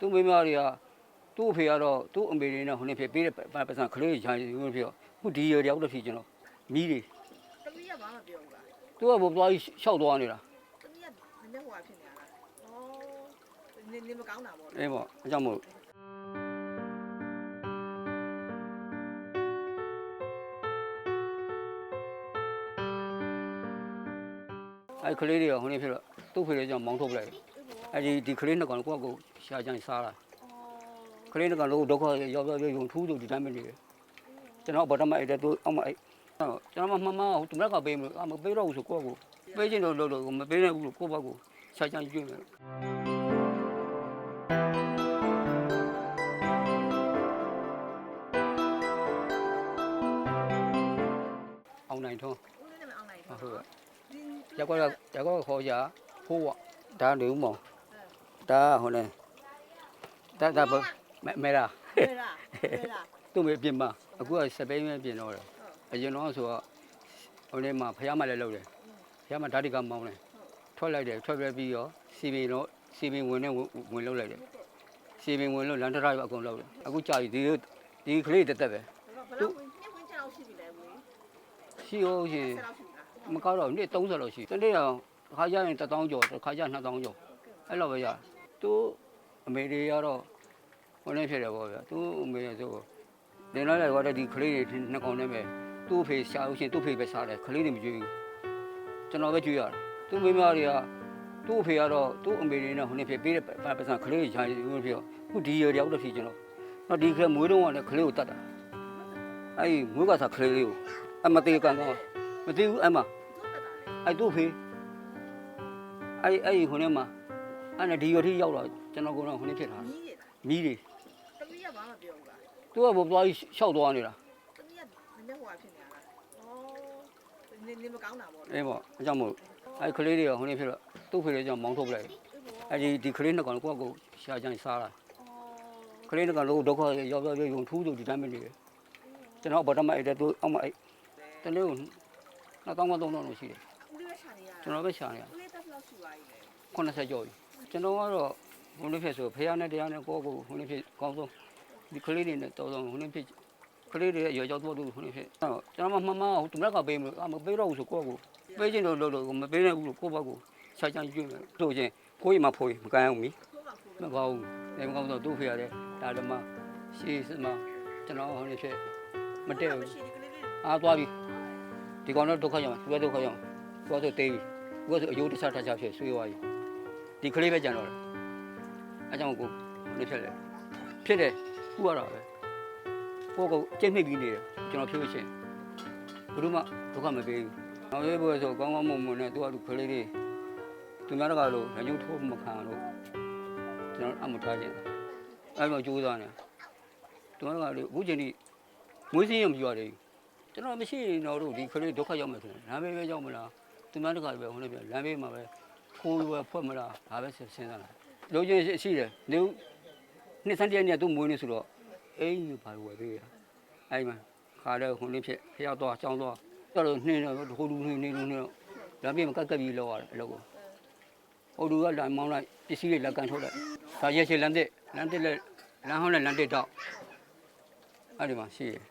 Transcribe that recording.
သူ့မိန်းမတွေကသူ့အဖေကတော့သူ့အမေတွေနဲ့ဟိုနေ့ဖြစ်ပေးတဲ့ပတ်ပတ်စံကလေးရိုင်းရုံးဖြစ်တော့ခုဒီရရောက်တော့ဖြစ်ကျွန်တော်မိတွေသမီးကဘာမှပြောဘူးလားသူကဘို့သွားပြီးရှောက်သွားနေတာသမီးကနည်းနည်းဟိုဟာဖြစ်နေတာလားဩနေနေမကောင်းတာပေါ့အေးပေါ့အကြောင်းမို့အဲ့ကလေးတွေကဟိုနေ့ဖြစ်တော့သူ့ဖေတွေကြောင့်မောင်းထုတ်ပလိုက်တယ် အဲ့ဒီဒီကလေးနှစ်ကောင်ကိုယ့်ကိုယ်ရှာကြိုင်စားတာကလေးနှစ်ကောင်လုံးဒုက္ခရောက်ရောက်ရုံထူးထူးဒီတိုင်းပဲနေတယ်ကျွန်တော်ဗဒမအဲ့တဲ့သူအောက်မအဲ့ကျွန်တော်မမမဟိုသူမကပေးမလို့အမပေးတော့ဘူးဆိုကိုယ့်ကိုပေးချင်တော့လို့လို့မပေးနိုင်ဘူးလို့ကိုယ့်ဘက်ကိုရှာကြိုင်ကျွေးမယ်အောင်နိုင်ထုံးဦးလေးနဲ့မအောင်နိုင်ဟုတ်ဘူးကဲ့ဒီရက်ကွက်ရက်ကွက်ခေါ်ကြဖိုးဝဒါနေဦးမောင် ဒါဟိုနေဒါဒါဘမဲမဲရာလေလားလေလားသူ့မေပြင်မအခုကစပိန်ပဲပြင်တော့တယ်အရင်တော့ဆိုတော့ဟိုနေမှာဖះမလည်းလုပ်တယ်ဖះမဓာတိကမောင်းတယ်ထွက်လိုက်တယ်ထွက်ပြပြီးတော့စီပင်တော့စီပင်ဝင်နဲ့ဝင်လုပ်လိုက်တယ်စီပင်ဝင်လို့လန်ထရိုက်အကုန်လုပ်တယ်အခုကြာပြီဒီဒီကလေးတက်တက်ပဲဘယ်လောက်ဝင်ညဝင်ချအောင်ရှိပြီလဲဦးလေးရှိဟုတ်ရှိဆက်လောက်ရှိပြီလားမကောက်တော့နေ့30လောက်ရှိတနေ့တော့တစ်ခါကျရင်1000ကျော်တစ်ခါကျ2000ကျော်အဲ့လိုပဲရ သူအမေတွေကတော့ဟိုနေဖြစ်တယ်ပေါ့ဗျာသူအမေဆိုနေလိုက်လိုက်တော့ဒီကလေးတွေနှစ်ကောင်နဲ့ပဲသူ့ဖေရှာလို့ရှိရင်သူ့ဖေပဲစားတယ်ကလေးတွေမကြွေးဘူးကျွန်တော်ပဲကြွေးရတယ်သူ့မိန်းမတွေကသူ့အဖေကတော့သူ့အမေတွေနဲ့ဟိုနေဖြစ်ပေးတဲ့ပတ်စံကလေးရိုင်းရုံးဖြစ်တော့ခုဒီရရောက်တော့ဖြစ်ကျွန်တော်တော့ဒီကလေးမွေးတော့ကလည်းကလေးကိုတတ်တာအဲ့ဒီမွေးကစားကလေးလေးကိုအမသေးကန်တော့မသေးဘူးအမသူ့တက်တာလေအဲ့တို့ဖေအဲ့အဲ့ဒီခုနဲ့မှာ အဲ့နဲ့ဒီရွထိရောက်တော့ကျွန်တော်ကတော့ခုနဲ့ဖြစ်လာမီးနေတာမီးတွေသမီးကဘာမှပြောဘူးလားသူကဘို့သွားပြီးရှောက်သွားနေတာသမီးကနည်းနည်းဟိုဟာဖြစ်နေတာလားဩနေနေမကောင်းတာပေါ့အေးပေါ့အကြောင်းမို့အဲ့ကလေးတွေကခုနဲ့ဖြစ်တော့သူ့ဖေတွေကြောင့်မောင်းထုတ်ပလိုက်အဲ့ဒီဒီကလေးနှစ်ကောင်ကိုယ့်ကိုယ်ရှာကြိုင်စားတာကလေးနှစ်ကောင်လုံးဒုက္ခရောက်ရောက်ရုံထူးထူးဒီတိုင်းပဲနေတယ်ကျွန်တော်ဗဒမအဲ့တဲ့သူအောက်မအဲ့တနေ့ကိုနှစ်တောင်းမသုံးတောင်းလို့ရှိတယ်ဦးလေးပဲရှာနေရကျွန်တော်ပဲရှာနေရဦးလေးတက်လောက်ရှိပါပြီလေ80ကျော်ပြီ ကျွန်တော်ကတော့ခုနဲ့ဖြစ်ဆိုဖះနဲ့တရားနဲ့ကိုယ့်ကိုယ်ခုနဲ့ဖြစ်ကောင်းဆုံးဒီကလေးတွေနဲ့တော်တော်ခုနဲ့ဖြစ်ကလေးတွေရောရောက်တော့လို့ခုနေဖြစ်ဟုတ်ကျွန်တော်မမဟိုသူမကပေးမလို့အမပေးတော့ဘူးဆိုကိုယ့်ကိုပေးချင်တော့လို့လို့မပေးနိုင်ဘူးလို့ကိုယ့်ဘက်ကိုခြားချမ်းကျွေးမယ်တို့ချင်းကိုကြီးမဖိုးမကန်အောင်မီခိုးပါခိုးမကောင်းဘူးအဲမကောင်းတော့သူ့ဖေရတယ်ဒါဓမ္မရှေးစမကျွန်တော်ဟိုနေဖြစ်မတည့်ဘူးရှိဒီကလေးလေးအားသွားပြီဒီကောင်တော့ဒုက္ခရောက်သူကဒုက္ခရောက်သူကဆိုတေးပြီသူကဆိုအယိုးတခြားတခြားဖြစ်ဆွေးသွားပြီ ဒီကလေးပဲကြံတော့တယ်အဲကြောင့်ကိုဟိုနေဖြစ်လေဖြစ်တယ်ခုရတာပဲကိုကိုကျင့်မိပြီးနေတယ်ကျွန်တော်ဖြိုးရှင်ဘယ်သူမှဒုက္ခမပေးဘူး။နောက်ရေးဖို့ဆိုကောင်းကောင်းမွန်မွန်နဲ့သူကသူကလေးလေးသူများတကားလို့ညှို့ထိုးမခံလို့ကျွန်တော်အမှထားခြင်း။အဲ့လိုကြိုးစားနေ။သူများတကားလို့အခုချိန်ထိမွေးစင်းရမပြရတယ်။ကျွန်တော်မရှိရင်တော့တို့ဒီကလေးဒုက္ခရောက်မယ်ဆိုရင်လမ်းဘေးပဲရောက်မလား။သူများတကားပဲဟိုနေ့ပြလမ်းဘေးမှာပဲ ခိုးရွယ်ဖွက်မလားဒါပဲစဉ်းစားလာ။လုံးချင်းရှိတယ်။နေနှစ်စံတည်းနဲ့သူ့မွေးနေဆိုတော့အိမ်ကြီးဘာလို့ဝယ်ပေးရ။အဲ့မှာခါတဲ့ခုနှစ်ဖြစ်ဖျောက်သွားကြောင်းသွားတော်တော်နှင်းတော့ဟိုလူနှင်းနေလူနှင်းတော့ဒါပြင်မကက်ကက်ပြီးလောက်ရတယ်အလုပ်ကိုဟိုလူကလမ်းမောင်းလိုက်ပစ္စည်းတွေလက်ကန်ထုတ်လိုက်ဒါရက်ချေလမ်းတစ်လမ်းတစ်လက်လမ်းဟောင်းနဲ့လမ်းတစ်တော့အဲ့ဒီမှာရှိတယ်